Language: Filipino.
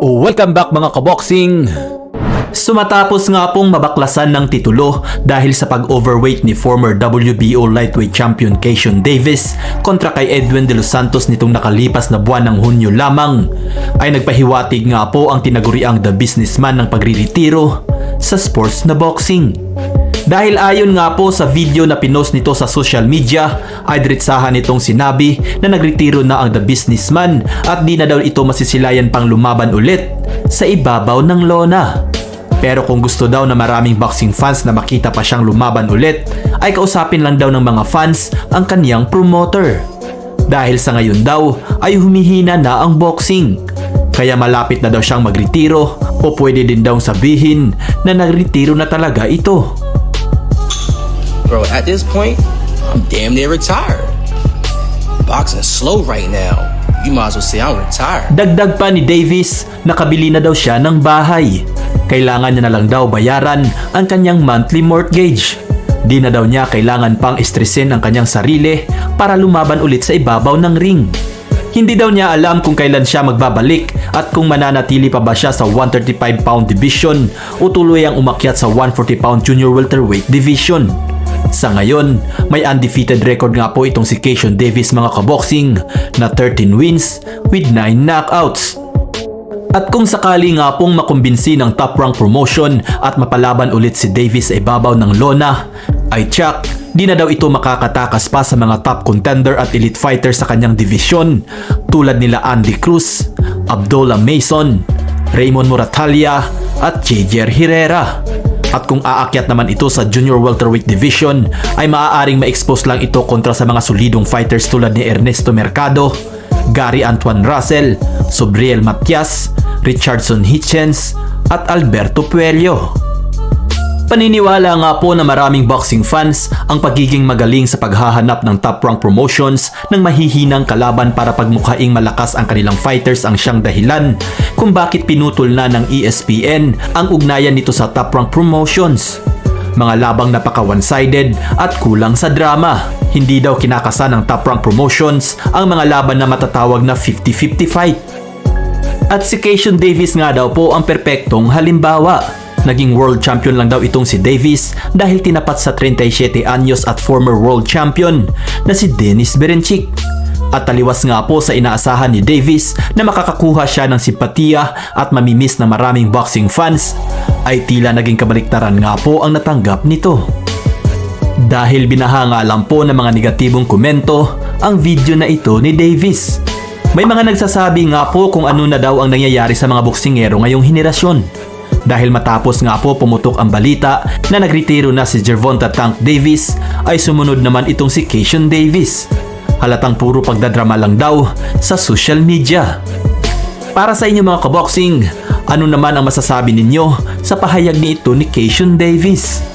Welcome back mga kaboxing! Sumatapos nga pong mabaklasan ng titulo dahil sa pag-overweight ni former WBO lightweight champion Keishon Davis kontra kay Edwin De Los Santos nitong nakalipas na buwan ng Hunyo lamang ay nagpahiwatig nga po ang tinaguriang the businessman ng pagriritiro sa sports na boxing. Dahil ayon nga po sa video na pinost nito sa social media, ay diretsahan nitong sinabi na nagretiro na ang the businessman at di na daw ito masisilayan pang lumaban ulit sa ibabaw ng lona. Pero kung gusto daw na maraming boxing fans na makita pa siyang lumaban ulit, ay kausapin lang daw ng mga fans ang kaniyang promoter. Dahil sa ngayon daw ay humihina na ang boxing. Kaya malapit na daw siyang magretiro o pwede din daw sabihin na nagretiro na talaga ito. Bro, at this point, I'm damn near retired. Boxing's slow right now. You might as well say I'm retired. Dagdag pa ni Davis, nakabili na daw siya ng bahay. Kailangan niya na lang daw bayaran ang kanyang monthly mortgage. Di na daw niya kailangan pang estresin ang kanyang sarili para lumaban ulit sa ibabaw ng ring. Hindi daw niya alam kung kailan siya magbabalik at kung mananatili pa ba siya sa 135 pound division o tuloy ang umakyat sa 140 pound junior welterweight division. Sa ngayon, may undefeated record nga po itong si Keishon Davis mga kaboxing na 13 wins with 9 knockouts. At kung sakali nga pong makumbinsi ng top rank promotion at mapalaban ulit si Davis sa ibabaw ng lona, ay tsak, di na daw ito makakatakas pa sa mga top contender at elite fighter sa kanyang division tulad nila Andy Cruz, Abdullah Mason, Raymond Moratalia at JJR Herrera. At kung aakyat naman ito sa junior welterweight division, ay maaaring ma-expose lang ito kontra sa mga solidong fighters tulad ni Ernesto Mercado, Gary Antoine Russell, Sobriel Matias, Richardson Hitchens, at Alberto Puello. Paniniwala nga po na maraming boxing fans ang pagiging magaling sa paghahanap ng top rank promotions ng mahihinang kalaban para pagmukhaing malakas ang kanilang fighters ang siyang dahilan kung bakit pinutol na ng ESPN ang ugnayan nito sa top rank promotions. Mga labang napaka one-sided at kulang sa drama. Hindi daw kinakasa ng top rank promotions ang mga laban na matatawag na 50-50 fight. At si Keishon Davis nga daw po ang perpektong halimbawa. Naging world champion lang daw itong si Davis dahil tinapat sa 37 anyos at former world champion na si Dennis Berencik. At taliwas nga po sa inaasahan ni Davis na makakakuha siya ng simpatiya at mamimiss na maraming boxing fans ay tila naging kabaliktaran nga po ang natanggap nito. Dahil binahanga lang po ng mga negatibong komento ang video na ito ni Davis. May mga nagsasabi nga po kung ano na daw ang nangyayari sa mga boksingero ngayong henerasyon. Dahil matapos nga po pumutok ang balita na nagretiro na si Gervonta Tank Davis ay sumunod naman itong si Keishon Davis. Halatang puro pagdadrama lang daw sa social media. Para sa inyo mga kaboxing, ano naman ang masasabi ninyo sa pahayag ni ito ni Keishon Davis?